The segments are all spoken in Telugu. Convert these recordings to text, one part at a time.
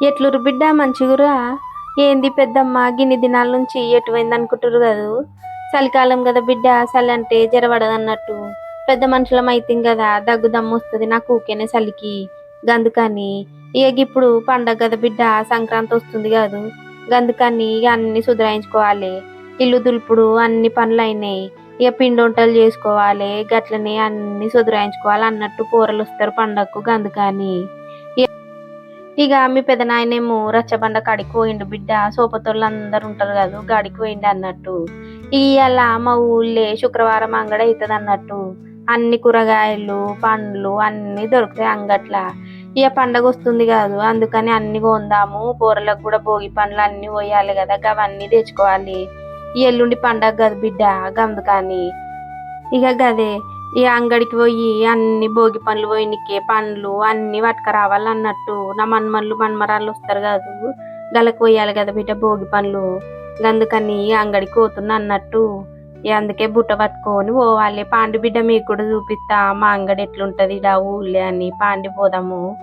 ఎట్లురు బిడ్డ మంచిగురా? ఏంది పెద్దమ్మ గిన్ని దినాల నుంచి ఎటువైంది అనుకుంటారు కదా? చలికాలం కదా బిడ్డ చలి అంటే జరవడదు అన్నట్టు పెద్ద మనుషులం అయితే కదా దగ్గు దమ్ము వస్తుంది నాకు ఊకేనే చలికి. గందుకని ఇక ఇప్పుడు పండగ కదా బిడ్డ సంక్రాంతి వస్తుంది కాదు. గందుకని ఇక అన్ని సుధరాయించుకోవాలి. ఇల్లు దులుపుడు అన్ని పనులు అయినాయి ఇక పిండి వంటలు చేసుకోవాలి గట్లనే అన్ని సుధరాయించుకోవాలి అన్నట్టు కూరలు వస్తారు పండగకు గందుకని. ఇక మీ పెదనాయనేమో రచ్చబండ కాడికి పోయిండు బిడ్డ. సోపతోళ్ళు అందరు ఉంటారు కదా గాడికి పోయిండు అన్నట్టు. ఇవాళ మా ఊళ్ళే శుక్రవారం అంగడ అవుతుంది అన్నట్టు. అన్ని కూరగాయలు పండ్లు అన్నీ దొరుకుతాయి అంగట్ల. ఇక పండగ వస్తుంది కాదు అందుకని అన్ని కొందాము. బూరలకు కూడా భోగి పండ్లు అన్ని పోయాలి కదా అవన్నీ తెచ్చుకోవాలి. ఎల్లుండి పండగ కదా బిడ్డ గందుకని. ఇక గదే. ఈ అంగడికి పోయి అన్ని భోగి పనులు పోయినకే పండ్లు అన్ని పట్టుకు రావాలన్నట్టు నా మన్మన్లు మన్మరాళ్ళు వస్తారు కాదు. గలకు పోయాలి కదా బిడ్డ భోగి పనులు అందుకని ఈ అంగడికి పోతున్నా అన్నట్టు. అందుకే బుట్ట పట్టుకొని పోవాలి. పాండి బిడ్డ మీకు కూడా చూపిస్తా. మా అంగడి ఎట్లుంటది ఇలా ఊళ్ళే అని. పాండి పోదాము.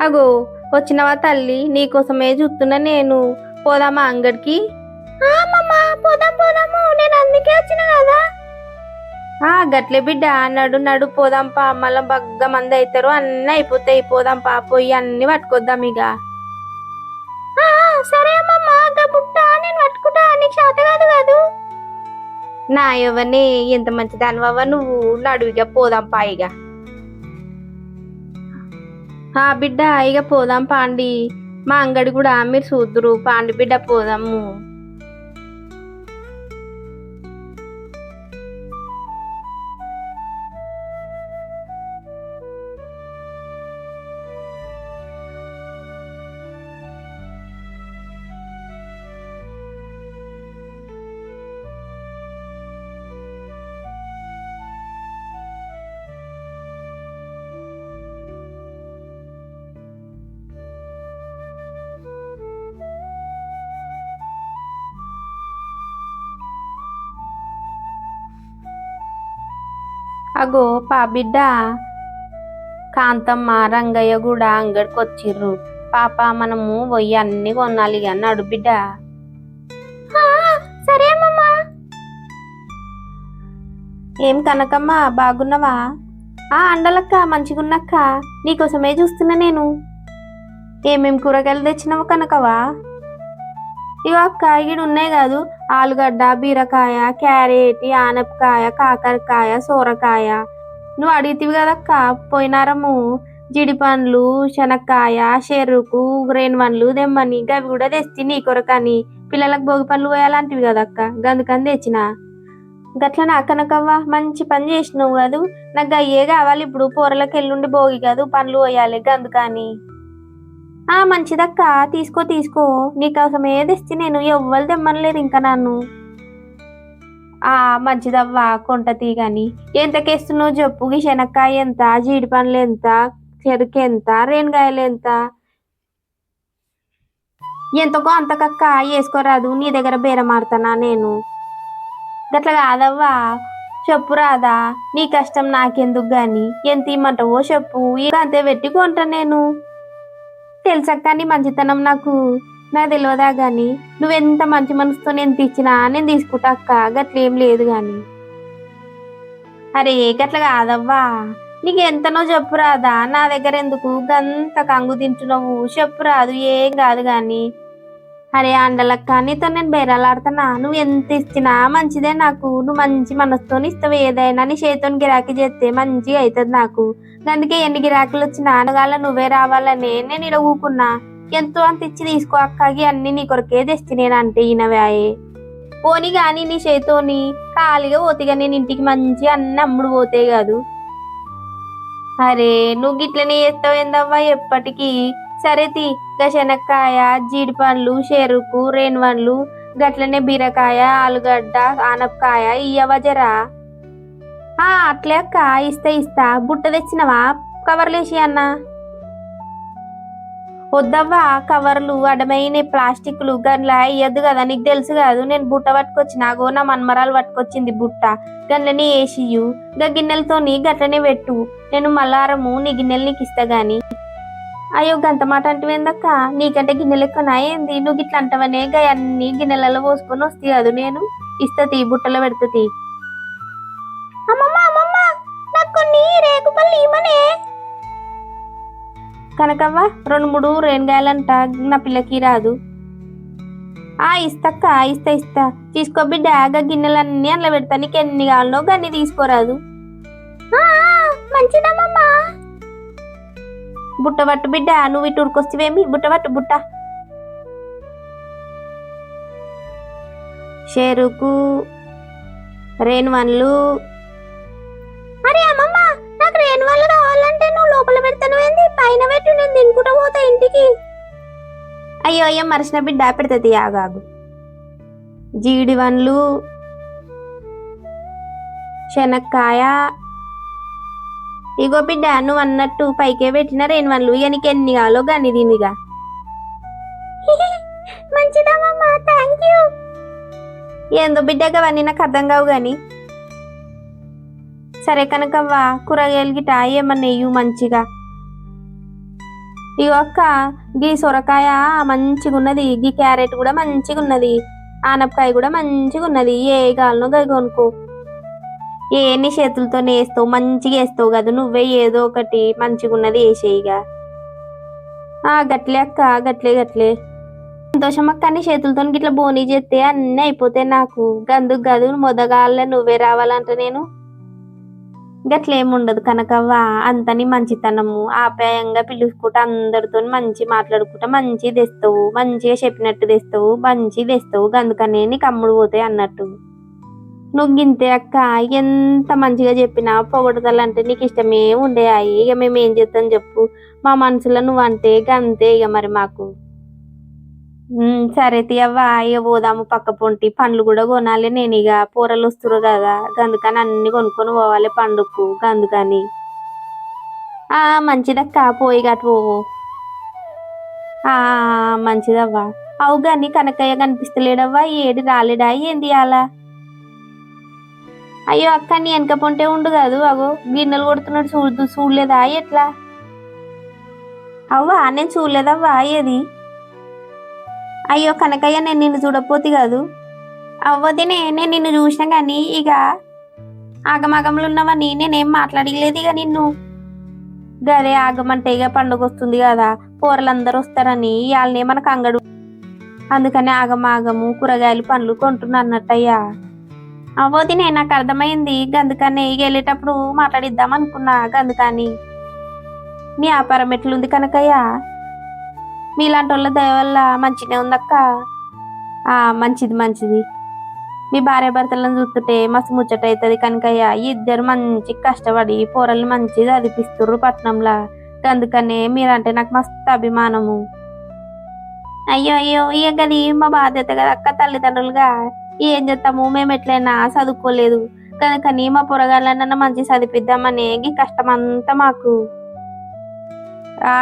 అగో వచ్చినవా తల్లి? నీకోసమే చూస్తున్నా నేను. పోదామా అంగడికి? పోదాం పోదాము. నేను అందుకే వచ్చిన కదా. ఆ గట్లే బిడ్డ నడు నడు పోదాం పా. మళ్ళా బగ్గ మంది అవుతారు అన్ని అయిపోతాయి. పోదాం పా పోయి అన్ని పట్టుకొద్దాం ఇక సరే అమ్మమ్మ బుట్ట నేను పట్టుకుంటా. నీకు శాత కాదు కాదు. నా ఎవరిని ఎంత మంచి దానివవ్వ నువ్వు? నడువిగా పోదాం పా ఇక ఆ బిడ్డ ఇక పోదాం పాండి. మా అంగడి కూడా మీరు చూద్దురు. పాండి బిడ్డ పోదాము. అగో పా బిడ్డ. కాంతమ్మ రంగయ్య కూడా అంగడికి వచ్చిర్రు పాప మనము పోయి అన్ని కొనాలి ఇక నడు బిడ్డ. సరే అమ్మమ్మా. ఏం కనకమ్మ బాగున్నావా? ఆ అండలక్క మంచిగున్నక్క. నీకోసమే చూస్తున్నా నేను. ఏమేం కూరగాయలు తెచ్చినావు కనకవా? ఇవి అక్క ఉన్నాయి కాదు. ఆలుగడ్డ బీరకాయ క్యారెట్ ఆనపకాయ కాకరకాయ సోరకాయ. నువ్వు అడిగితివి కదక్క పోయినారము జీడిపండ్లు శనక్కాయ చెరుకు గ్రెయిన్ పండ్లు దెమ్మని గవి కూడా తెచ్చి నీ కొరకని. పిల్లలకు భోగి పండ్లు పోయాలంటివి కదక్క గందుకని తెచ్చిన. గట్ల నా కనకవ్వ మంచి పని చేసినావు కాదు. నాకు అయ్యే కావాలి ఇప్పుడు. కూరలకు ఎల్లుండి భోగి కాదు పండ్లు పోయాలి. గందుకని. ఆ మంచిదక్క. తీసుకో తీసుకో. నీకోసం ఏది ఇస్తే నేను ఎవ్వరు తెమ్మనలేదు ఇంకా నన్ను. ఆ మంచిదవ్వా కొంట తీగని. ఎంతకేస్తున్నావు చెప్పు. శనక్కాయ ఎంత? జీడి పండ్లు ఎంత? చెరుకు ఎంత? రేణుగాయలు ఎంత? ఎంతకో అంతకక్క. వేసుకోరాదు నీ దగ్గర బేరమాడుతానా నేను? గట్ల కాదవ్వా. చెప్పు రాదా. నీ కష్టం నాకెందుకు గాని? ఎంత ఇమ్మంటావో చెప్పు. ఇక అంతే పెట్టుకుంటా నేను. తెలుసక్క నీ మంచితనం నాకు నాకు తెలియదా గాని? నువ్వెంత మంచి మనసుతో నేను తెచ్చినా నేను తీసుకుంటా అక్క గట్లేం లేదు గాని. అరే గట్ల కాదవ్వా. నీకు ఎంతనో చెప్పురాదా నా దగ్గర ఎందుకు గంత కంగు తింటున్నావు? చెప్పురాదు ఏం కాదు గాని. అరే అండలక్క నీతో నేను బేరాలాడుతున్నా నువ్వు ఎంత ఇచ్చినా మంచిదే నాకు. నువ్వు మంచి మనసుతో ఇస్తావు. ఏదైనా నీ చేతితో గిరాకీ చేస్తే మంచిగా అవుతుంది నాకు. అందుకే ఎన్ని గిరాకులు వచ్చినా అనగాల నువ్వే రావాలని నేను ఇలా ఊకున్నా. ఎంతో అంత ఇచ్చి తీసుకో అక్కకి అన్ని నీ కొరకే తెచ్చి నేను అంటే ఈయనవాయే పోనీ కానీ నీ చేతితోని ఖాళీగా పోతేగా నేను ఇంటికి మంచి అన్ని అమ్ముడు పోతే కాదు. అరే నువ్వు గిట్లనే చేస్తావు ఏందవ్వా ఎప్పటికీ? సరే తీ గా శనక్కాయ జీడిపండ్లు చెరుకు రేణువన్లు గట్లనే బీరకాయ ఆలుగడ్డ ఆనపకాయ ఇయ్యవజరా ఆ అట్లే అక్క ఇస్తా ఇస్తా. బుట్ట తెచ్చినవా? కవర్లేసి అన్న. వద్దవ్వా కవర్లు అడమైన ప్లాస్టిక్లు గన్లా ఇయ్యద్దు కదా నీకు తెలుసు కాదు. నేను బుట్ట పట్టుకొచ్చిన నాగో నా మన్మరాలు పట్టుకొచ్చింది బుట్ట. గన్లని వేసియు గా గిన్నెలతోని గట్లనే పెట్టు. నేను మల్లారము నీ గిన్నెలు నీకు ఇస్తా గాని. అయ్యో గంత మాట అంటువేందక్క? నీకంటే గిన్నెలు ఎక్కువ ఏంది నువ్వు గిట్ల అంటవనే? గా అన్ని గిన్నెలలో పోసుకొని వస్తాయి కాదు నేను. ఇస్తతి బుట్టలో పెడతతి కనకవ్వ రెండు మూడు రేణుగాయలంట. నా పిల్లకి రాదు. ఆ ఇస్తక్క ఇస్తా ఇస్తా. తీసుకో బిడ్డ గా గిన్నెలన్నీ అందులో పెడతా. నీకు ఎన్ని కావాలో గన్ని తీసుకోరాదు. మంచిదమ్మమ్మా. బుట్ట పట్టు బిడ్డ నువ్వు ఇటు ఉరికొస్తేవేమి బుట్ట పట్టు బుట్ట. చెరుకు రేణువన్లు. అరే అమ్మమ్మ నాకు రేణువన్లు కావాలంటే నువ్వు లోపల పెడతాను ఏంది? పైన పెట్టి నేను తినుకుంటా పోతా ఇంటికి. అయ్యో అయ్యో మరిచిన బిడ్డ పెడుతుంది ఆగాగు జీడి వన్లు శనక్కాయ. ఇగో బిడ్డ నువ్వు అన్నట్టు పైకే పెట్టిన రేణు వన్లు ఇక ఎన్ని కావాలో గాని దీనిగా. మంచిదమ్మా థ్యాంక్ యూ ఏందో బిడ్డగా అవన్నీ నాకు అర్థం కావు గాని. సరే కనుకవ్వ కూరగాయలు గిట ఏమన్నా ఇయ్యు మంచిగా. ఇగో అక్క గీ సొరకాయ మంచిగా ఉన్నది గీ క్యారెట్ కూడా మంచిగా ఉన్నది ఆనపకాయ కూడా మంచిగా ఉన్నది ఏ గది కొనుక్కో. ఎన్ని చేతులతో చేతులతోనే వేస్తావు? మంచిగా వేస్తావు కదా. నువ్వే ఏదో ఒకటి మంచిగా ఉన్నది వేసేయిగా ఆ గట్లే అక్క గట్లే గట్లే. సంతోషం అక్క అన్ని చేతులతో గిట్లా బోనీ చేస్తే అన్నీ అయిపోతాయి నాకు. గందుకు గదు మొదగాళ్ళే నువ్వే రావాలంట నేను. గట్లేముండదు కనకవ్వ. అంతని మంచితనము. ఆప్యాయంగా పిలుచుకుంటా అందరితో మంచి మాట్లాడుకుంటా మంచి తెస్తావు. మంచిగా చెప్పినట్టు తెస్తావు. మంచి తెస్తావు. గందుకనే నీకు అమ్ముడు పోతాయి అన్నట్టు. నువ్వు గింతే అక్క ఎంత మంచిగా చెప్పినా పొగడతలంటే నీకు ఇష్టమే ఉండే అయ్యి. ఇక మేము ఏం చేస్తాం చెప్పు. మా మనసులో నువ్వు అంటే గంతే ఇక మరి మాకు. సరే తీయవ్వ ఇక పోదాము పక్క పొంటి. పండ్లు కూడా కొనాలి నేను ఇక కూరలు వస్తురు కదా. గందుకని అన్ని కొనుక్కొని పోవాలి పండుగకు గందుకని ఆ మంచిదక్క పోయి గట్టు పోవు. ఆ మంచిదవ్వా. అవు కానీ కనకయ్య కనిపిస్తలేడవ్వా ఏడి రాలేడా ఏంది అలా అయ్యో అక్క నీ వెనక పొంటే ఉండు కాదు అగో గిన్నెలు కొడుతున్నాడు చూడు చూడలేదా? ఎట్లా? అవ్వా నేను చూడలేదవ్వా ఏది అయ్యో కనకయ్య నేను నిన్ను చూడపోతే కాదు. అవ్వదినే నేను నిన్ను చూసినా కానీ ఇక ఆగమాగంలో ఉన్నవని నేనేం మాట్లాడలేదు ఇక నిన్ను. గదే ఆగమంటే ఇక పండుగ వస్తుంది కదా కూరలందరూ వస్తారని వాళ్ళనే మనకు అంగడు అందుకని ఆగమాగము కూరగాయలు పండ్లు కొంటున్నా అన్నట్టయ్యా. అవ్వదినే నాకు అర్థమైంది. గందుకని వెళ్ళేటప్పుడు మాట్లాడిద్దాం అనుకున్నా గందుకని. మీ వ్యాపారం ఎట్లుంది కనకయ్యా? మీలాంటి వాళ్ళ దయ వల్ల మంచిగా ఉందక్క. ఆ మంచిది మంచిది. మీ భార్య భర్తలను చూస్తుంటే మస్తు ముచ్చట అవుతుంది కనుకయ్య. ఇద్దరు మంచి కష్టపడి పోరలు మంచి చదివిపిస్తుర్రు పట్నంలా. అందుకనే మీరంటే నాకు మస్తు అభిమానము. అయ్యో అయ్యో ఇక గది మా బాధ్యత కదా అక్క తల్లిదండ్రులుగా. ఏం చేస్తాము? మేము ఎట్లయినా చదువుకోలేదు. కనుకని మా పొరగాళ్ళనన్నా మంచి చదివిద్దామని ఈ కష్టం అంతా మాకు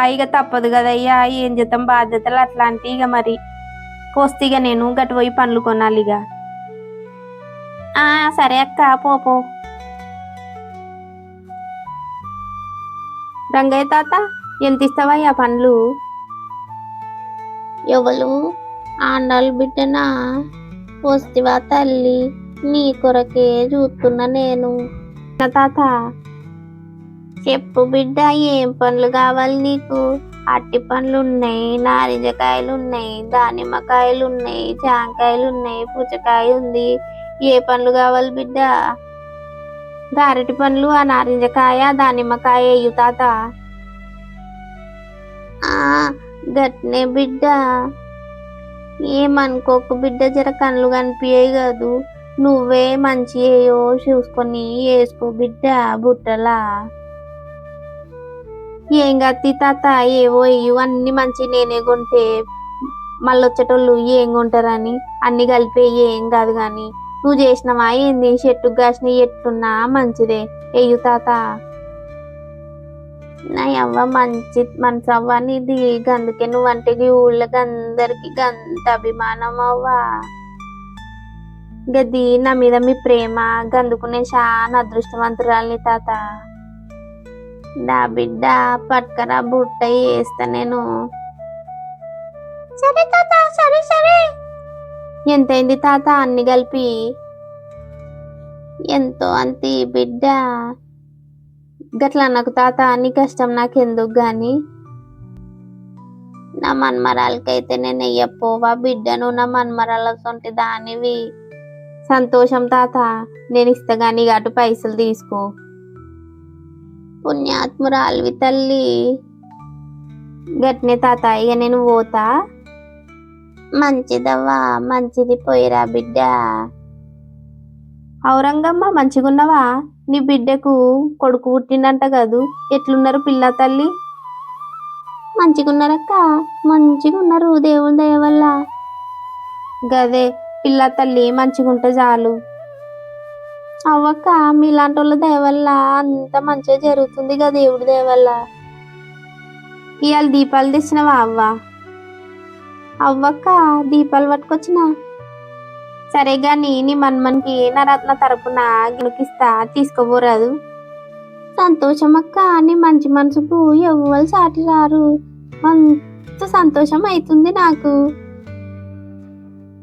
ఇక తప్పదు కదయ్యా ఏం చేద్దాం బాధ్యతలు అట్లాంటి ఇక మరి. పోస్తిగా నేను గటు పోయి పండ్లు కొనాలి ఇక ఆ సరే అక్క పో పో. రంగయ్య తాత ఎంత ఇస్తావయ్యా పండ్లు? ఎవరు ఆండాలు బిడ్డనా? వస్తివా తల్లి? నీ కొరకే చూస్తున్నా నేను. తాత. చెప్పు బిడ్డ ఏం పండ్లు కావాలి నీకు? అట్టి పండ్లు ఉన్నాయి నారింజకాయలు ఉన్నాయి దానిమ్మకాయలు ఉన్నాయి జాంకాయలు ఉన్నాయి పుచ్చకాయ ఉంది ఏ పండ్లు కావాలి బిడ్డ? గారెటి పండ్లు ఆ నారింజకాయ దానిమ్మకాయ ఎయ్యు తాత. ఆ గట్నే బిడ్డ. ఏమనుకోకు బిడ్డ జర కళ్ళు కనిపించాయి కాదు. నువ్వే మంచి ఏయో చూసుకొని వేసుకో బిడ్డ బుట్టలా. ఏం గత్తి తాత ఏవో ఇవి అన్ని మంచి నేనే కొంటే మళ్ళీ వచ్చేటోళ్ళు ఏం కొంటారని? అన్ని కలిపే ఏం కాదు కానీ నువ్వు చేసినవా ఏంది? చెట్టుకు కాసిన ఎట్లున్నా మంచిదే. ఎయ్యు తాత. నా అవ్వ మంచి మనసు అవ్వ నీది గందుకే నువ్వంటే ఈ ఊళ్ళకి అందరికి గంత అభిమానం అవ్వా. గది నా మీద మీ ప్రేమ గందుకు నేను చాలా అదృష్టవంతురాలిని తాత. నా బిడ్డ పట్కరా బుట్ట వేస్తా నేను. సరే తాత సరే సరే. ఎంతైంది తాత అన్ని కలిపి? ఎంతో అంతి బిడ్డ. గట్లా నాకు తాత అన్ని కష్టం నాకెందుకు గాని? నా మన్మరాలకైతే నేను వెయ్యపోవా బిడ్డను నా మన్మరాల సొంటి దానివి. సంతోషం తాత నేను ఇస్తా కానీ ఇక అటు పైసలు తీసుకో. పుణ్యాత్మురాలివి తల్లి. గట్నే తాత ఇక నేను పోతా. మంచిదవ్వా మంచిది పోయిరా బిడ్డ. ఔరంగమ్మ మంచిగున్నవా? నీ బిడ్డకు కొడుకు పుట్టిండంట కదూ? ఎట్లున్నారు పిల్ల తల్లి? మంచిగున్నారక్క. మంచిగున్నారు దేవుని దయ వల్ల. గదే పిల్ల తల్లి మంచిగుంటే చాలు. అవ్వక్క మీలాంటి వాళ్ళ దయ వల్ల అంత మంచిగా జరుగుతుంది కదా దేవుడి దయ వల్ల. ఇవాళ దీపాలు తెచ్చినవా అవ్వ? అవ్వక్క దీపాలు పట్టుకొచ్చినా సరే గాని నీ మన్మన్కి నా రత్న తరపున గినుకిస్తా తీసుకోబోరాదు. సంతోషం అక్క నీ మంచి మనసుకు ఎవ్వరు సాటి రారు. అంత సంతోషం అవుతుంది నాకు.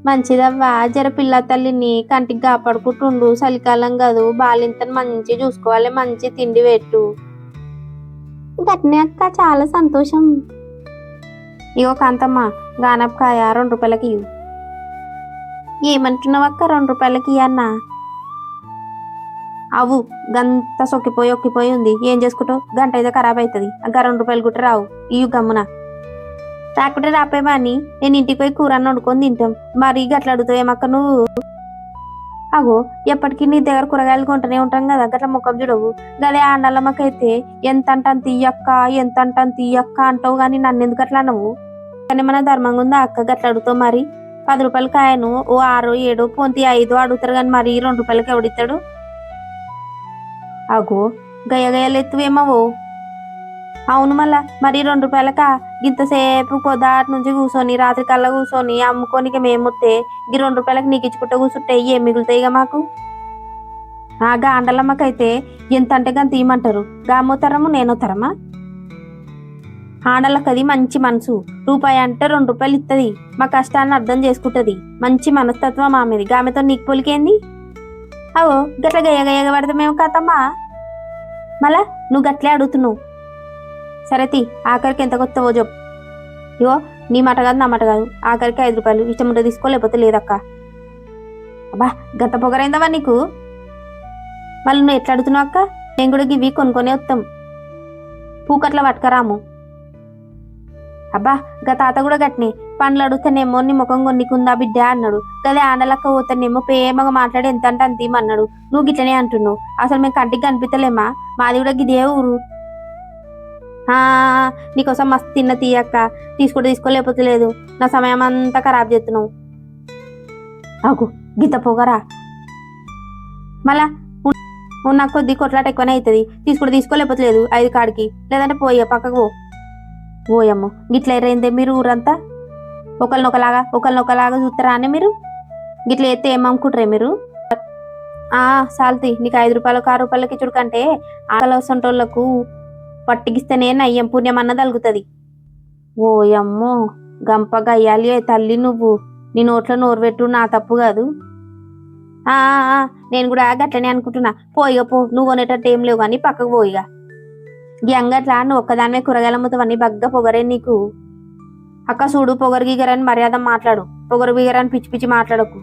మంచిదవ్వా జర పిల్ల తల్లిని కంటికి కాపాడుకుంటుండు. చలికాలం కాదు బాలింతను మంచి చూసుకోవాలి మంచి తిండి పెట్టు. గట్నే అక్క చాలా సంతోషం. ఇగో కాంతమ్మ గానప్కాయ రెండు రూపాయలకి ఇవ్వు ఏమంటున్నావు అక్క? రెండు రూపాయలకి అన్న అవు గంత సొక్కిపోయి ఒక్కిపోయి ఉంది. ఏం చేసుకుంటావు? గంట అయితే ఖరాబ్ అవుతుంది అక్క రెండు రూపాయలు గుట్ట రావు. ఇవి గమ్మున. రాకుంటే రాపేమా అని నేను ఇంటికి పోయి కూర అన్న వండుకొని తింటాం. మరి గట్ల అడుగుతావు ఏమక్క నువ్వు? అగో ఎప్పటికీ నీ దగ్గర కూరగాయలు కొంటూనే ఉంటాం కదా. గట్ల ముఖం చూడవు. గదే ఆండలమ్మకైతే ఎంత అంటాను తీయక్క ఎంత అంటాను తీయక్క అంటావు కానీ నన్ను ఎందుకు అట్లా అనవు కానీ మన ధర్మంగా ఉందా అక్క? గట్ల అడుగుతావు మరి. పది రూపాయల కాయను ఓ ఆరు ఏడు పొంతి ఐదు అడుగుతారు కానీ మరి రెండు రూపాయలకి ఎవడిస్తాడు? అగో గయ గయలు ఎత్తువేమవో. అవును మళ్ళా మరి రెండు రూపాయలక ఇంతసేపు కొద్దాటి నుంచి కూర్చొని రాత్రి కల్లా కూర్చొని అమ్ముకోనికి మేముతే ఈ రెండు రూపాయలకి నీకు ఇచ్చుకుంటా కూర్చుంటే ఏం మిగులుతాయి ఇక మాకు? ఆ గాండలమ్మకైతే ఎంత అంటే గంత ఇమ్మంటారు గామోతరము నేనోతరమా ఆడలకు అది మంచి మనసు. రూపాయి అంటే రెండు రూపాయలు ఇస్తుంది మా కష్టాన్ని అర్థం చేసుకుంటుంది. మంచి మనస్తత్వం ఆమెది ఆమెతో నీకు పొలికేంది? అవో గట్ల గయ్య గయ్యగా పడితే మేము కథమ్మా మళ్ళా నువ్వు గట్లే అడుగుతున్నావు. సరేతి ఆఖరికి ఎంత కొత్తవో చెప్పు. ఇగో నీ మాట కాదు నా మాట కాదు. ఆఖరికి ఐదు రూపాయలు. ఇష్టం ఉంటే తీసుకో లేకపోతే లేదక్క. అబ్బా గంట పొగరైందవా నీకు. మళ్ళీ నువ్వు ఎట్లా అడుగుతున్నావు అక్క? నేను కూడా ఇవి కొనుక్కొని వస్తాం పూకట్ల పట్టుకరాము. అబ్బా గా తాత కూడా గట్నే పండ్లు అడుగుతానేమో నీ ముఖం కొన్నికుందా బిడ్డ అన్నాడు. గదే ఆనలక్క పోతానేమో ప్రేమగా మాట్లాడి ఎంత అంటే అంత ఇమ్మన్నాడు. నువ్వు గిట్లనే అంటున్నావు. అసలు మేము కంటికి కనిపించలేమా మాది కూడా గిదే ఊరు. ఆ నీకోసం మస్తు తిన్న తీయక్క తీసుకుంటే తీసుకోలేకపోతే లేదు. నా సమయం అంతా ఖరాబ్ చేస్తున్నావు ఆగు గీత పోగరా. మళ్ళా ఉన్న కొద్ది కొట్లాట ఎక్కువనే అవుతుంది తీసుకుంటే తీసుకోలేకపోతే లేదు ఐదు కాడికి. లేదంటే పోయి పక్కకు పో. పోయమ్మో గిట్ల ఎరైందే మీరు ఊరంతా? ఒకరినొకలాగా ఒకరినొకలాగా చూస్తారా అని మీరు? గిట్ల ఎత్తే ఏమనుకుంటారే మీరు? ఆ సాల్తి నీకు ఐదు రూపాయలకు ఆరు రూపాయలకి ఇచ్చుడు కంటే ఆకలి పట్టిగిస్తేనే నయ్యం పుణ్యం అన్న తలుగుతుంది. ఓయమ్మో గంప గయ్యాలి తల్లి నువ్వు? నీ నోట్లో నోరు పెట్టు నా తప్పు కాదు. నేను కూడా గట్లనే అనుకుంటున్నా. పోయిగా పో నువ్వు కొనేటట్టు ఏం లేవు కానీ పక్కకు పోయిగా గంగట్లా నువ్వు ఒక్కదానివే కూరగాయల అమ్ముతావని బగ్గ పొగరే నీకు. అక్క చూడు పొగరు గీగరని మర్యాద మాట్లాడు. పొగరు గీగరని పిచ్చి పిచ్చి మాట్లాడకు.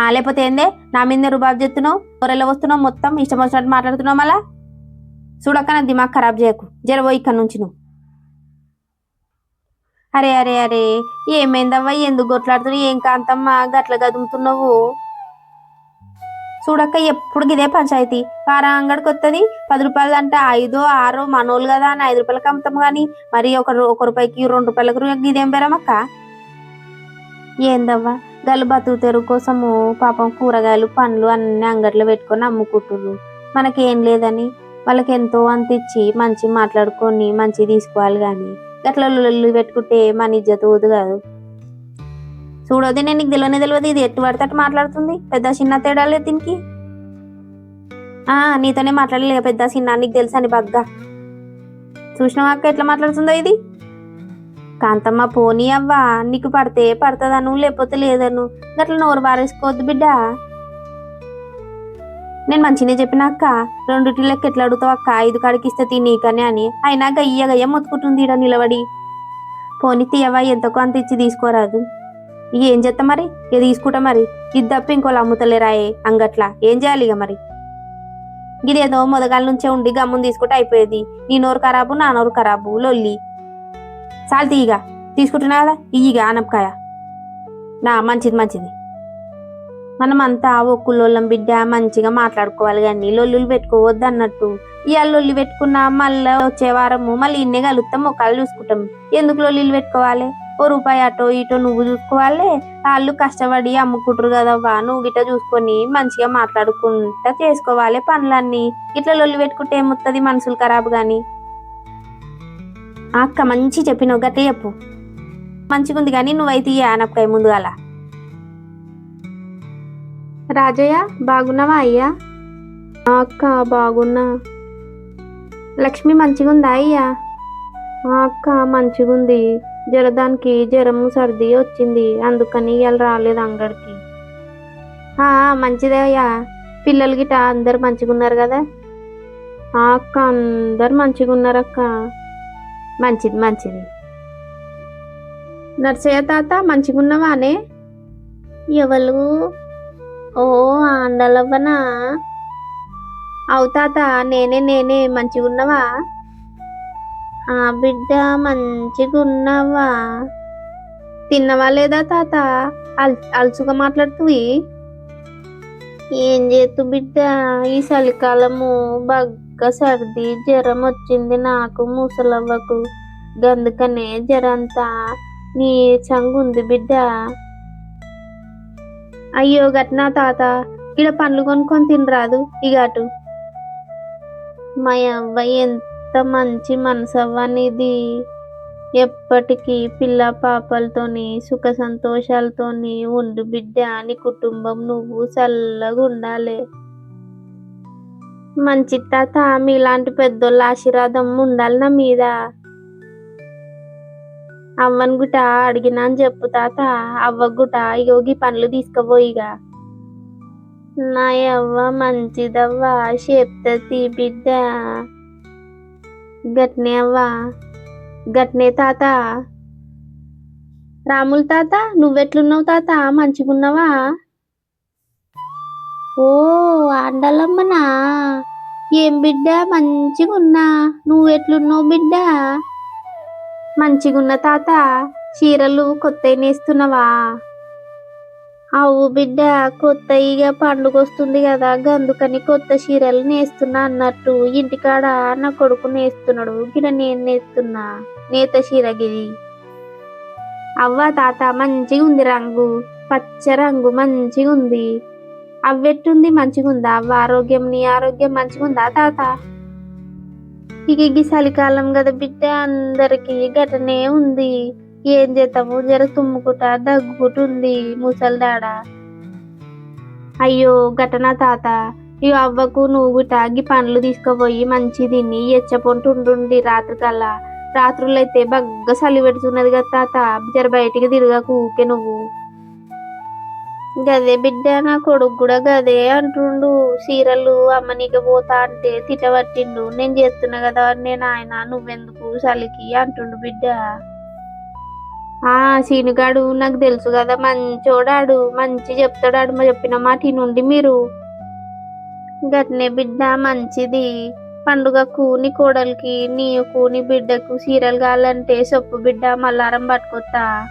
ఆ లేకపోతే ఏందే? నా మీద రుబాబ్ చెప్తున్నావు? కూరలో వస్తున్నావు మొత్తం? ఇష్టం వచ్చినట్టు మాట్లాడుతున్నావు మళ్ళా? చూడక్క నా దిమాగ్ ఖరాబ్ చేయకు. జరబో ఇక్కడ నుంచి నువ్వు. అరే అరే అరే ఏమైందవ్వా? ఎందుకు కొట్లాడుతున్నావు? ఏం కాంతమ్మా? గట్ల గదుముతున్నావు? చూడక్క ఎప్పుడు ఇదే పంచాయతీ. వారా అంగడికి వస్తుంది పది రూపాయలు అంటే ఐదో ఆరో మనోళ్ళు కదా అని ఐదు రూపాయలకి అమ్ముతాం కానీ మరి ఒక ఒక రూపాయికి రెండు రూపాయలకు ఇదేం బేరమక్క ఏందవ్వా గల్లు బతుకు తెరువు కోసము పాపం కూరగాయలు పండ్లు అన్ని అంగట్లో పెట్టుకొని అమ్ముకుంటున్నారు మనకేం లేదని వాళ్ళకి ఎంతో అంత ఇచ్చి మంచి మాట్లాడుకొని మంచి తీసుకోవాలి కానీ గట్ల లొల్లు పెట్టుకుంటే మన ఇజ్జత కాదు. చూడొద్దు నేను నీకు తెలియని తెలియదు. ఇది ఎట్టు పడితే అట్టు మాట్లాడుతుంది? పెద్ద చిన్న తేడా లేదు దీనికి. ఆ నీతోనే మాట్లాడలే పెద్ద చిన్న నీకు తెలుసా అని బగ్గా. చూసినావా అక్క ఎట్లా మాట్లాడుతుందో ఇది? కాంతమ్మ పోనీ అవ్వా నీకు పడితే పడుతుందను లేకపోతే లేదను. గట్ల నోరు పారేసుకోవద్దు బిడ్డ. నేను మంచినే చెప్పిన అక్క రెండుటి లెక్క ఎట్లా అడుగుతావు అక్క? ఐదు కాడికి ఇస్తే తినీకనే అని. అయినా గయ్య గయ్య మొత్తుకుంటుంది ఈడ నిలబడి. పోనీ తీయవా ఎంతకో అంత ఇచ్చి తీసుకోరాదు. ఇక ఏం చేస్తా మరి? ఇక తీసుకుంటా మరి. ఇది తప్ప ఇంకోళ్ళు అమ్ముతలేరాయే అంగట్లా. ఏం చేయాలి ఇక మరి? ఇదేదో మొదగాల నుంచే ఉండి గమ్మును తీసుకుంటే అయిపోయేది. నీ నోరు ఖరాబు నా నోరు ఖరాబు లొల్లి. చాలు తీయగ. తీసుకుంటున్నా కదా? ఇయ్యిగా ఆనపకాయ. నా మంచిది మంచిది. మనం అంతా ఒక్కులోళ్ళం బిడ్డ మంచిగా మాట్లాడుకోవాలి కానీ లొల్లులు పెట్టుకోవద్దు అన్నట్టు. ఇవాళ లొల్లి పెట్టుకున్నా మళ్ళీ వచ్చే వారము మళ్ళీ ఇన్నే కలుగుతాం ఒకళ్ళు చూసుకుంటాం. ఎందుకు లొల్లిలు పెట్టుకోవాలి? ఓ రూపాయి అటో ఇటో నువ్వు చూసుకోవాలి. వాళ్ళు కష్టపడి అమ్ముకుంటారు కదవ్వా నువ్వు గిట్ట చూసుకొని మంచిగా మాట్లాడుకుంటా చేసుకోవాలి పనులన్నీ. ఇట్లా లొల్లి పెట్టుకుంటే ఏమొస్తుంది మనసులు ఖరాబ్ గాని? అక్క మంచి చెప్పినావు గట్టే చెప్పు. మంచిగా ఉంది కానీ నువ్వైతే ఈ ఆనపకాయ ముందు అలా. రాజయ్య బాగున్నావా అయ్యా? అక్క బాగున్నా. లక్ష్మి మంచిగా ఉందా అయ్యా అక్క మంచిగా జర జ్వరదానికి జ్వరం సర్ది వచ్చింది. అందుకని ఇవాళ రాలేదు అంగడికి. మంచిదే అయ్యా. పిల్లలు గిట అందరు మంచిగా ఉన్నారు కదా? ఆ అక్క అందరు మంచిగా ఉన్నారు అక్క మంచిది మంచిది. నర్సయ్య తాత మంచిగా ఉన్నవానే ఎవరు ఓ ఆండలవ్వనా? అవు తాత నేనే నేనే మంచిగా ఉన్నవా ఆ బిడ్డ మంచిగున్నావా? తిన్నవా లేదా తాత? అల్ అలుసుగా మాట్లాడుతువి ఏం చేతు బిడ్డ? ఈ చలికాలము బగ్గ సర్ది జ్వరం వచ్చింది నాకు ముసలవ్వకు. గందుకనే జ్వరంతా నీ ఉంది బిడ్డ. అయ్యో గట్నా తాత ఇక్కడ పండ్లు కొనుక్కొని తినరాదు ఇగాటు అటు. మా అవ్వ ఎంత మంచి మనసవ్వ నీది ఎప్పటికీ పిల్ల పాపలతోని సుఖ సంతోషాలతోని ఉండు బిడ్డ నీ కుటుంబం నువ్వు చల్లగా ఉండాలి మంచి తాత మీలాంటి పెద్దోళ్ళ ఆశీర్వాదం ఉండాలి నా మీద. అవ్వను గుట అడిగినా అని చెప్పు తాత అవ్వ గుట పనులు పండ్లు తీసుకుపోయిగా. నా అవ్వ మంచిదవ్వా చెప్తది బిడ్డ. గట్నే అవ్వా గట్నే తాత? రాములు తాత నువ్వెట్లున్నావు తాత? మంచిగున్నావా? ఓ ఆండలమ్మనా? ఏం బిడ్డ? మంచిగున్నా. నువ్వెట్లున్నావు బిడ్డ? మంచిగున్న తాత చీరలు కొత్త నేస్తున్నావా? అవు బిడ్డ కొత్త ఇక పండుగ వస్తుంది కదా గందుకని కొత్త చీరలు నేస్తున్నా అన్నట్టు ఇంటికాడ నా కొడుకు నేస్తున్నాడు. గిడ నేను నేస్తున్నా నేత చీర గిది అవ్వ తాత మంచిగా ఉంది రంగు పచ్చ రంగు మంచిగా ఉంది అవ్వెట్టుంది మంచిగా ఉందా అవ్వ ఆరోగ్యం నీ ఆరోగ్యం మంచిగా ఉందా తాత? ఇక ఈ చలికాలం కదా బిడ్డ అందరికి గటనే ఉంది. ఏం చేద్దాము జర తుమ్ముకుంటా. దగ్గుకుంటుంది ముసలిదాడ. అయ్యో ఘటన తాత. ఈ అవ్వకు నువ్వు తాగి పండ్లు తీసుకుపోయి మంచి తిని ఎచ్చపొంటుండి రాత్రికల్లా. రాత్రులైతే బగ్గ చలి పెడుతున్నది కదా తాత. జర బయటికి తిరగకు ఊకే నువ్వు. గదే బిడ్డ నా కొడుకు కూడా గదే అంటుండు. చీరలు అమ్మనీకి పోతా అంటే తిట్టబట్టిండు నేను చేస్తున్నా కదా నేను ఆయన నువ్వెందుకు చలికి? అంటుండు బిడ్డ. ఆ సీనుగాడు నాకు తెలుసు కదా మంచోడాడు మంచి చెప్తాడాడు మా చెప్పిన మాట నుండి మీరు. గట్నే బిడ్డ మంచిది. పండుగకు నీ కోడలికి నీకు నీ బిడ్డకు సీరలు కావాలంటే సొప్పు బిడ్డ మల్లారం పట్టుకొత్తా.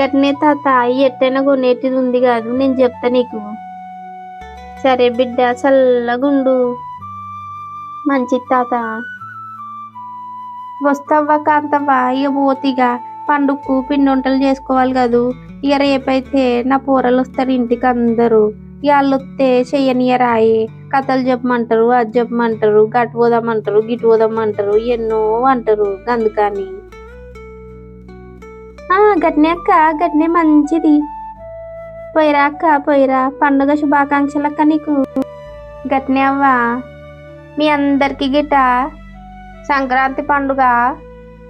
గట్నే తాత ఎట్టైనా కొనేటిది ఉంది కాదు నేను చెప్తా నీకు. సరే బిడ్డ చల్లగుండు మంచి తాత. వస్తావా కాంతవా ఇక పోతిగా. పండుగకు పిండి వంటలు చేసుకోవాలి కదూ. ఇక రేపైతే నా పూరలు వస్తారు ఇంటికి అందరూ. ఇక వాళ్ళు వస్తే చెయ్యనియరాయి కథలు చెప్పమంటారు అది చెప్పమంటారు గట్టు పోదామంటారు గిట్టు పోదామంటారు ఎన్నో అంటారు అందుకని ఆ గట్నే అక్క గట్నే మంచిది. పోయిరా అక్క పోయిరా. పండుగ శుభాకాంక్షలు అక్క నీకు. గట్నే అవ్వా. మీ అందరికి గిట సంక్రాంతి పండుగ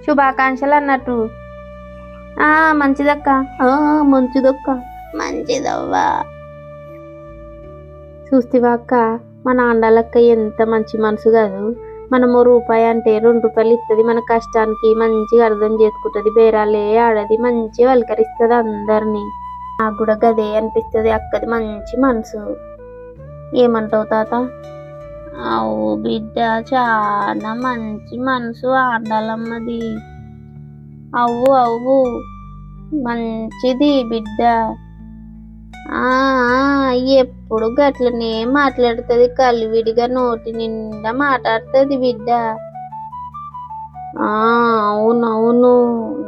శుభాకాంక్షలు అన్నట్టు. మంచిదక్క. ఆ మంచిదక్క. మంచిదవ్వా. చూస్తేవా అక్క మా నాన్నలక్క ఎంత మంచి మనసు కాదు. మనము రూపాయి అంటే రెండు రూపాయలు ఇస్తుంది మన కష్టానికి మంచిగా అర్థం చేసుకుంటుంది బేరాలే ఆడది మంచిగా వలకరిస్తుంది అందరినీ. నాకు కూడా గదే అనిపిస్తుంది అక్కది మంచి మనసు. ఏమంటావు తాత? అవు బిడ్డ చాలా మంచి మనసు ఆడాలమ్మది అవ్వు అవ్వు. మంచిది బిడ్డ. ఆ ఎప్పుడు గట్లనే మాట్లాడుతుంది కలివిడిగా నోటి నిండా మాట్లాడుతుంది బిడ్డ. ఆ అవునవును.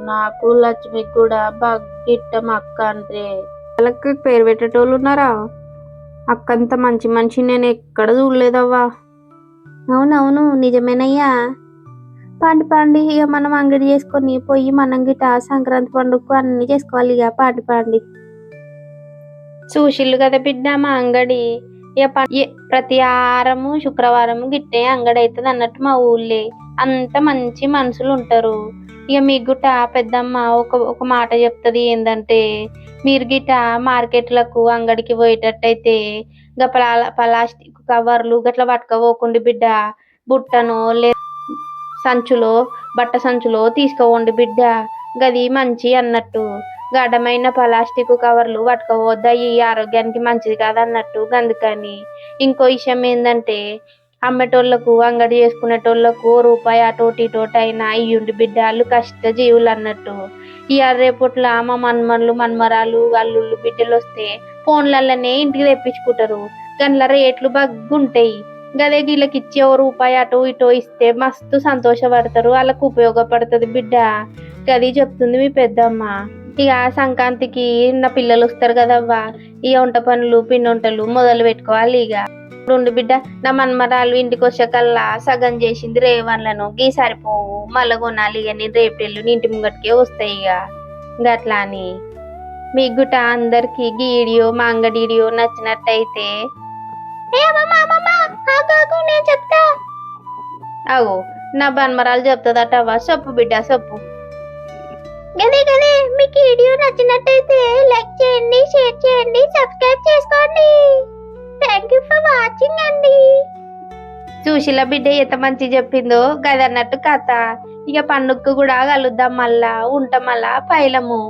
నాకు లక్ష్మి కూడా బగ్గిట్టం అక్క అంటే. వాళ్ళకి పేరు పెట్టేటోళ్ళు ఉన్నారా? అక్కంత మంచి మనిషి నేను ఎక్కడ చూడలేదవ్వా? అవునవును నిజమేనయ్యా. పండి పండి ఇక మనం అంగడి చేసుకొని పోయి మనం గిట సంక్రాంతి పండుగకు అన్ని చేసుకోవాలి ఇక పండి పండి. చూసిల్లు కదా బిడ్డ మా అంగడి. ఇక ప్రతి వారము శుక్రవారం గిట్టే అంగడి అవుతుంది అన్నట్టు మా ఊళ్ళే. అంత మంచి మనుషులు ఉంటారు. ఇక మీ గుట్ట పెద్దమ్మ ఒక ఒక మాట చెప్తుంది ఏంటంటే మీరు గిట్ట మార్కెట్లకు అంగడికి పోయేటట్టయితే ఇంకా పలా ప్లాస్టిక్ కవర్లు గట్ల పట్టుకపోకుండా బిడ్డ బుట్టను లే సంచులో బట్ట సంచులో తీసుకోవండి బిడ్డ. గది మంచి అన్నట్టు. గాఢమైన ప్లాస్టిక్ కవర్లు పట్టుకోవద్దా ఈ ఆరోగ్యానికి మంచిది కాదు అన్నట్టు అందుకని ఇంకో విషయం ఏంటంటే అమ్మేటోళ్ళకు అంగడి చేసుకునేటోళ్ళకు రూపాయి అటో ఇటోటి అయినా ఇయ్యుండి వాళ్ళు కష్ట జీవులు అన్నట్టు. ఇవాళ రేపట్ల మా మన్మన్లు మన్మరాలు అల్లుళ్ళు బిడ్డలు వస్తే ఫోన్లలోనే ఇంటికి తెప్పించుకుంటారు. గండ్ల రేట్లు బగ్గుంటాయి. గదే వీళ్ళకి ఇచ్చే ఓ రూపాయి అటో ఇటో ఇస్తే మస్తు సంతోషపడతారు. వాళ్ళకు ఉపయోగపడుతుంది బిడ్డ. గది చెప్తుంది మీ పెద్దమ్మ. ఇక సంక్రాంతికి నా పిల్లలు వస్తారు కదవ్వా. ఈ వంట పనులు పిండి వంటలు మొదలు పెట్టుకోవాలి ఇక. రెండు బిడ్డ నా మన్మరాలు ఇంటికి వచ్చాకల్లా సగం చేసింది రేవన్లను. గీ సరిపోవు మళ్ళీ కొనాలి ఇక. నేను రేపు ఇంటి ముంగటికే వస్తాయి ఇక. గట్లా అని. మీకు గుట అందరికి గీ వీడియో మా అంగడి నేను చెప్తా. అగో నా బన్మరాలు చెప్తుందటవా చెప్పు బిడ్డ చెప్పు గదే గదే మీకు వీడియో నచ్చినట్టయితే లైక్ చేయండి షేర్ చేయండి సబ్స్క్రైబ్ చేసుకోండి. థ్యాంక్ యూ ఫర్ వాచింగ్ అండి. సుశీల బిడ్డ ఎంత మంచి చెప్పిందో గదన్నట్టు కథ. ఇక పండుగకు కూడా కలుద్దాం మళ్ళా ఉంటాం మళ్ళా పైలము.